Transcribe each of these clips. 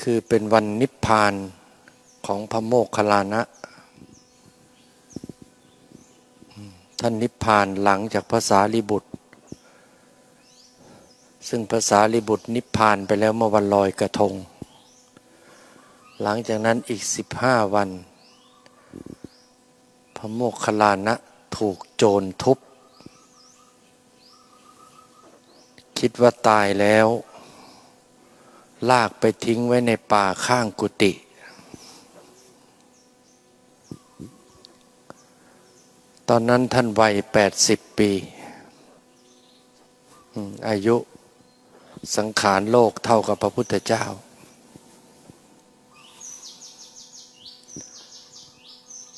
คือเป็นวันนิพพานของพระโมคคัลลานะ ท่านนิพพานหลังจากภาษาลิบุตร ซึ่งภาษาลิบุตรนิพพานไปแล้วเมื่อวันลอยกระทง หลังจากนั้นอีกสิบห้าวัน พระโมคคัลลานะถูกโจรทุบ คิดว่าตายแล้ว ลากไปทิ้งไว้ในป่าข้างกุฏิตอนนั้นท่านวัยแปดสิบปี อายุสังขารโลกเท่ากับพระพุทธเจ้า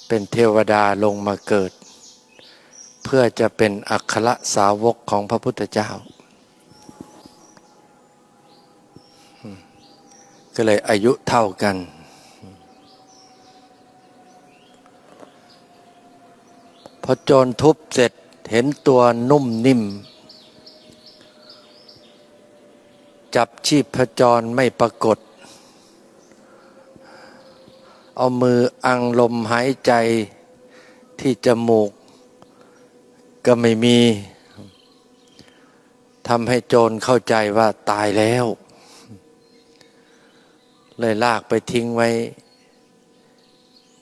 เป็นเทวดาลงมาเกิด เพื่อจะเป็นอัครสาวกของพระพุทธเจ้า ก็เลยอายุเท่ากัน พอโจรทุบเสร็จเห็นตัวนุ่มนิ่ม จับชีพจรไม่ปรากฏ เอามืออังลมหายใจที่จมูก ก็ไม่มีทำให้โจรเข้าใจว่าตายแล้ว เลยลากไปทิ้งไว้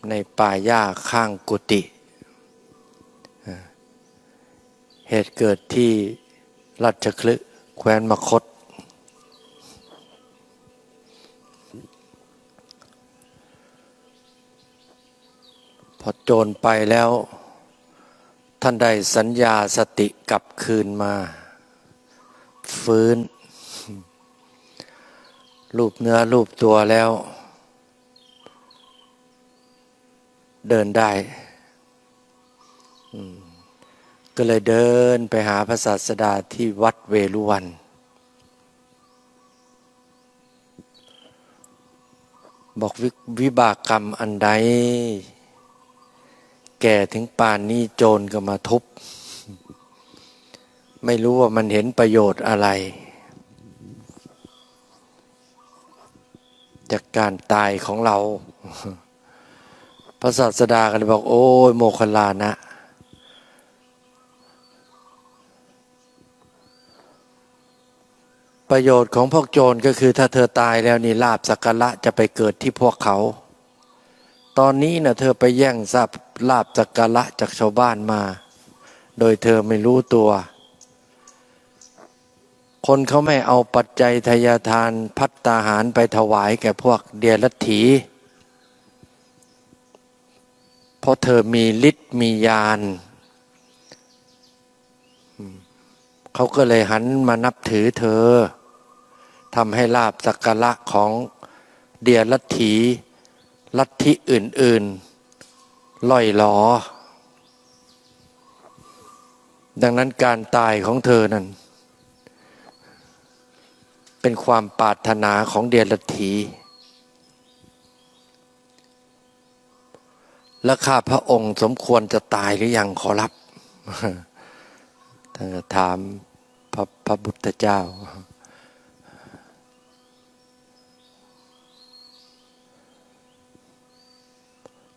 ในป่าหญ้าข้างกุฏิเหตุเกิดที่รัชคลึแคว้นมคต พอโจรไปแล้ว ท่านได้สัญญาสติกลับคืนมา ฟื้น รูปเนื้อรูปตัวแล้ว เดินได้ ก็เลยเดินไปหาพระศาสดาที่วัดเวลุวัน บอกววิบากกรรมอันใด แก่ถึงป่านนี้โจรก็มาทุบ ไม่รู้ว่ามันเห็นประโยชน์อะไร จากการตายของเรา พระศาสดาก็เลยบอก โอ้ยโมคคลานะ ประโยชน์ของพวกโจรก็คือถ้าเธอตายแล้วนี่ลาบสักการะจะไปเกิดที่พวกเขา ตอนนี้นะเธอไปแย่งทรัพย์ลาบสักการะจากชาวบ้านมา โดยเธอไม่รู้ตัว คนเขาไม่เอาปัจจัยทายทานพัตตาหารไปถวายแก่พวกเดียรัตถี เพราะเธอมีฤทธิ์มีญาณเขาก็เลยหันมานับถือเธอทำให้ลาบสักการะของเดียรัตถีลัทธิอื่นๆล่อยหลอ ดังนั้นการตายของเธอนั้น เป็นความปรารถนาของเดียรถีและข้าพระองค์สมควรจะตายหรือยังขอรับท่านถามพระพระบุตรเจ้า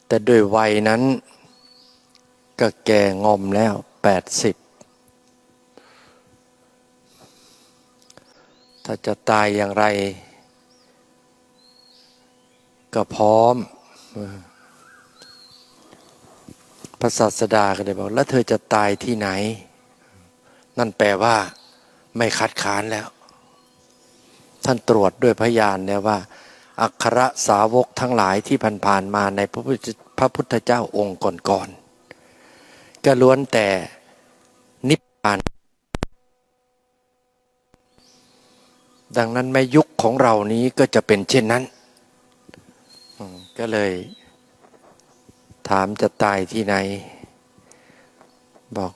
แต่ด้วยวัยนั้น ก็แก่งอมแล้วแปดสิบ ถ้าจะตายอย่างไร ก็พร้อม พระศาสดาก็เลยบอก แล้วเธอจะตายที่ไหน นั่นแปลว่า ไม่คัดค้านแล้ว ท่านตรวจด้วยพยานเนี่ยว่า อัครสาวกทั้งหลายที่ผ่านๆมาในพระพุทธพระพุทธเจ้าองค์ก่อนๆก็ล้วนแต่นิพพาน ดังนั้นแม่ยุคของเรานี้ก็จะเป็นเช่นนั้น ก็เลย ถามจะตายที่ไหน บอก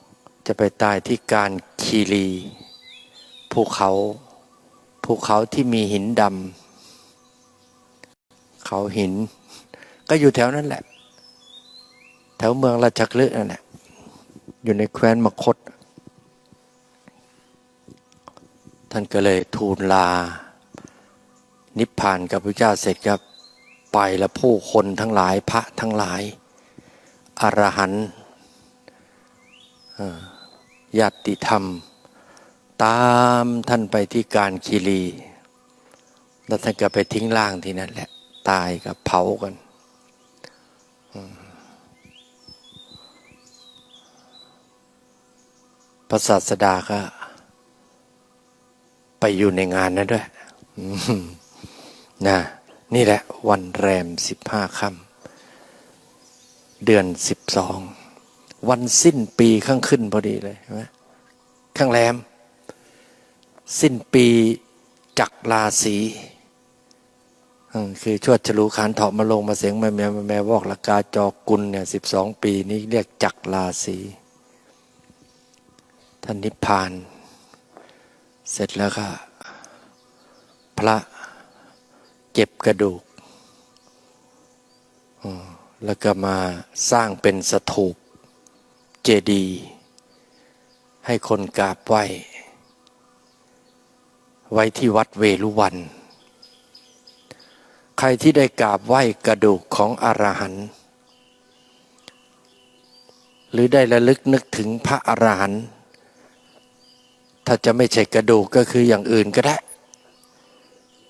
จะไปตายที่การคีรีภูเขาภูเขาที่มีหินดำเขาหิน ก็อยู่แถวนั้นแหละ แถวเมืองราชคลึนั่นแหละอยู่ในแคว้นมคต ท่านก็เลยทูลลา นิพพานกับพระเจ้าเสร็จครับ ไปแล้วผู้คนทั้งหลายพระทั้งหลายอรหันต์ญาติธรรม ตามท่านไปที่การคีรี แล้วท่านก็ไปทิ้งร่างที่นั่นแหละ ตายกับเผากันพระศาสดาก็ ไปอยู่ในงานนั้นด้วยนะนี่แหละ วันแรมสิบห้าค่ำเดือนสิบสองวันสิ้นปีข้างขึ้นพอดีเลยใช่ไหมข้างแรม สิ้นปีจักรราศีคือชวดฉลูขานเถาะมาลงมาเสียงแม่แม่แม่วอกละกาจอกุลเนี่ยสิบสองปีนี้เรียกจักรราศีท่านนิพพาน เสร็จแล้วก็พระเก็บกระดูก แล้วก็มาสร้างเป็นสถูปเจดีย์ให้คนกราบไหว้ ไว้ที่วัดเวลุวัน ใครที่ได้กราบไหว้กระดูกของอรหันต์หรือได้ระลึกนึกถึงพระอรหันต์ ถ้าจะไม่ใช่กระดูกก็คืออย่างอื่นก็ได้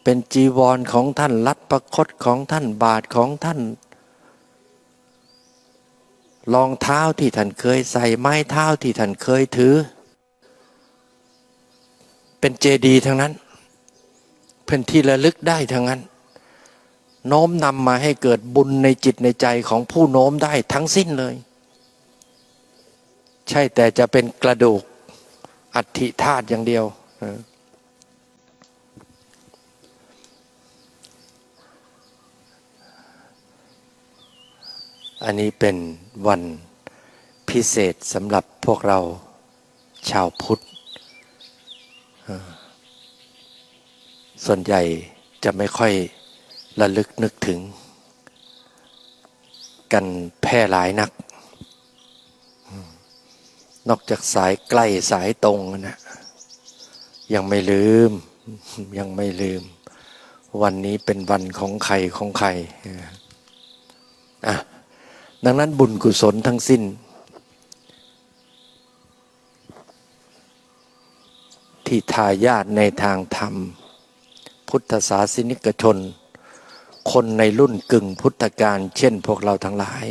เป็นจีวรของท่านลัดประคตของท่านบาทของท่านรองเท้าที่ท่านเคยใส่ไม้เท้าที่ท่านเคยถือ เป็นเจดีย์ทั้งนั้น เป็นที่ระลึกได้ทั้งนั้น โน้มนำมาให้เกิดบุญในจิตในใจของผู้โน้มได้ทั้งสิ้นเลย ใช่แต่จะเป็นกระดูก อัฐิธาตุอย่างเดียว อันนี้เป็นวันพิเศษสำหรับพวกเราชาวพุทธ ส่วนใหญ่จะไม่ค่อยระลึกนึกถึง กันแพร่หลายนัก นอกจากสายใกล้สายตรงนะยังไม่ลืม ยังไม่ลืม วันนี้เป็นวันของใครของใครอะดังนั้นบุญกุศลทั้งสิ้น ที่ทายาทในทางธรรม พุทธศาสนิกชน คนในรุ่นกึ่งพุทธกาลเช่นพวกเราทั้งหลาย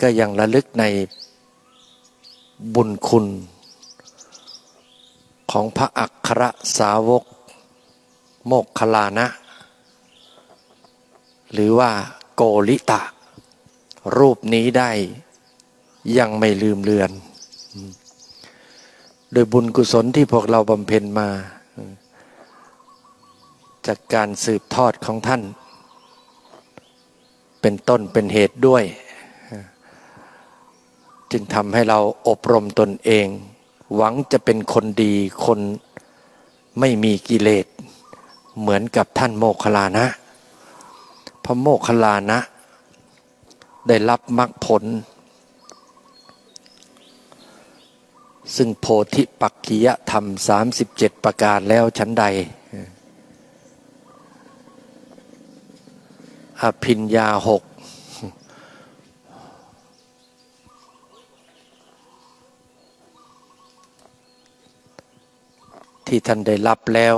ก็ยังระลึกใน บุญคุณ ของพระอัครสาวก โมกขลานะ หรือว่าโกลิตะ รูปนี้ได้ยังไม่ลืมเลือน โดยบุญกุศลที่พวกเราบำเพ็ญมา จากการสืบทอดของท่าน เป็นต้นเป็นเหตุด้วย จึงทำให้เราอบรมตนเอง หวังจะเป็นคนดีคนไม่มีกิเลส เหมือนกับท่านโมคลานะ พระโมคคลานะ ได้รับมรรคผล ซึ่งโพธิปักกิยธรรม 37 ประการแล้วชั้นใด อภิญญาหก ที่ท่านได้รับแล้ว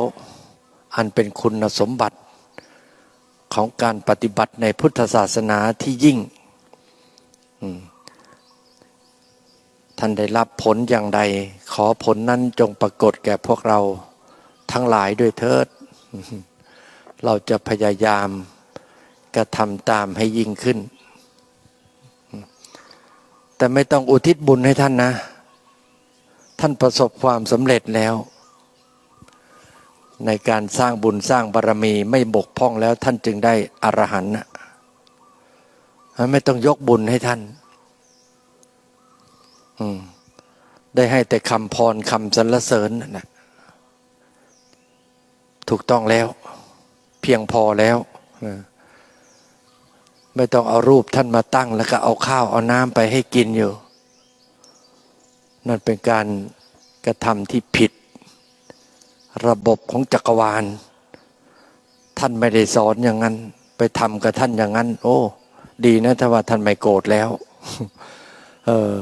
อันเป็นคุณสมบัติของการปฏิบัติในพุทธศาสนาที่ยิ่ง ท่านได้รับผลอย่างใด ขอผลนั้นจงปรากฏแก่พวกเราทั้งหลายด้วยเถิด เราจะพยายามกระทำตามให้ยิ่งขึ้น แต่ไม่ต้องอุทิศบุญให้ท่านนะ ท่านประสบความสำเร็จแล้ว ในการสร้างบุญสร้างบารรมีไม่บกพร่องแล้วท่านจึงได้อรหันต์นะไม่ต้องยกบุญให้ท่านได้ให้แต่คำพรคำสรรเสริญนะถูกต้องแล้ว เพียงพอแล้วไม่ต้องเอารูปท่านมาตั้ง แล้วก็เอาข้าวเอาน้ำไปให้กินอยู่ นั่นเป็นการกระทำที่ผิด ระบบของจักรวาล ท่านไม่ได้สอนอย่างนั้น ไปทำกับท่านอย่างนั้น โอ้ ดีนะถ้าว่าท่านไม่โกรธแล้ว เออ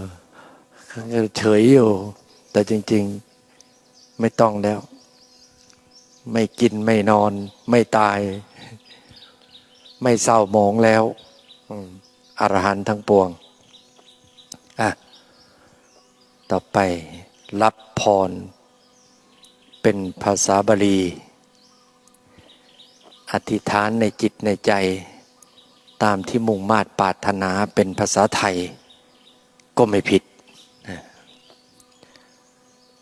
เฉยอยู่ แต่จริง ๆไม่ต้องแล้ว ไม่กินไม่นอน ไม่ตาย ไม่เศร้าหมองแล้วอืมอรหันต์ทั้งปวงอะต่อไปรับพร เป็นภาษาบาลี อธิษฐานในจิตในใจ ตามที่มุ่งมาตรปาถนาเป็นภาษาไทย ก็ไม่ผิด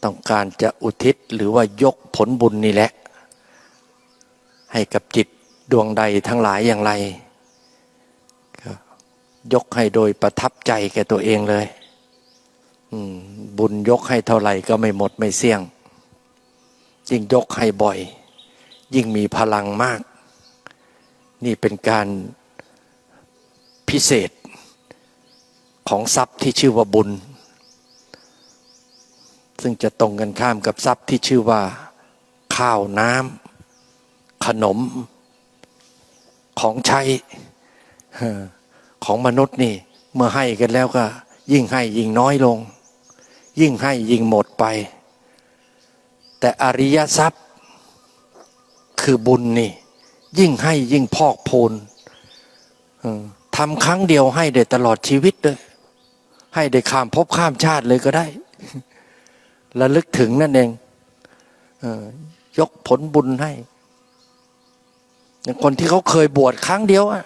ต้องการจะอุทิศหรือว่ายกผลบุญนี่แหละ ให้กับจิตดวงใดทั้งหลายอย่างไรก็ยกให้โดยประทับใจแก่ตัวเองเลยบุญยกให้เท่าไหร่ก็ไม่หมดไม่เสี่ยง ยิ่งยกให้บ่อย ยิ่งมีพลังมาก นี่เป็นการพิเศษของทรัพย์ที่ชื่อว่าบุญ ซึ่งจะตรงกันข้ามกับทรัพย์ที่ชื่อว่า ข้าวน้ำขนม ของใช้ของมนุษย์นี่ เมื่อให้กันแล้วก็ ยิ่งให้ยิ่งน้อยลง ยิ่งให้ยิ่งหมดไป แต่อริยทรัพย์คือบุญนี่ ยิ่งให้ยิ่งพอกพูนทำครั้งเดียวให้ได้ตลอดชีวิตเลยให้ได้ข้ามภพข้ามชาติเลยก็ได้ระลึกถึงนั่นเองอยกผลบุญให้คนที่เขาเคยบวชครั้งเดียวอะ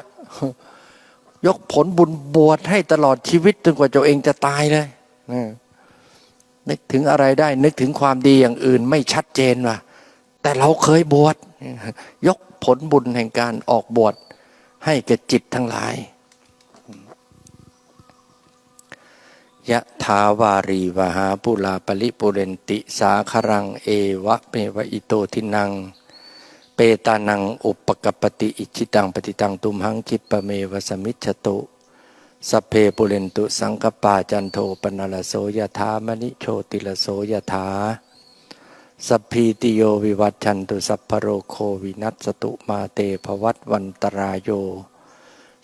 ยกผลบุญบวชให้ตลอดชีวิตจนกว่าตัวเองจะตายเลยอ นึกถึงอะไรได้ นึกถึงความดีอย่างอื่นไม่ชัดเจนว่ะแต่เราเคยบวชยกผลบุญแห่งการออกบวชให้แก่จิตทั้งหลายยะถาวารีวหาปุลาปริปุเรนติสาครังเอวะเมวะอิโตทินัง เปตานังอุปกปปติอิชิตังปฏิตังตุมหังคิปะเมวสมิจฉตุ สเพปุเรนตุสังกปาจันโทปนลโสยถามณิโชติลโสยถาสพีติโยวิวัตชันตุสัพพโรโควินัสตุมาเตภวัตวันตรายโย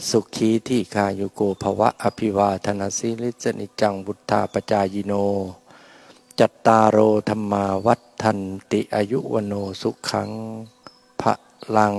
สุขีที่คายุโกภวะอภิวาธนาสิลิสนิจังบุทธาปจายโน จัตตาโอธรรมาวัฏทันติอายุวโนสุขังพระลัง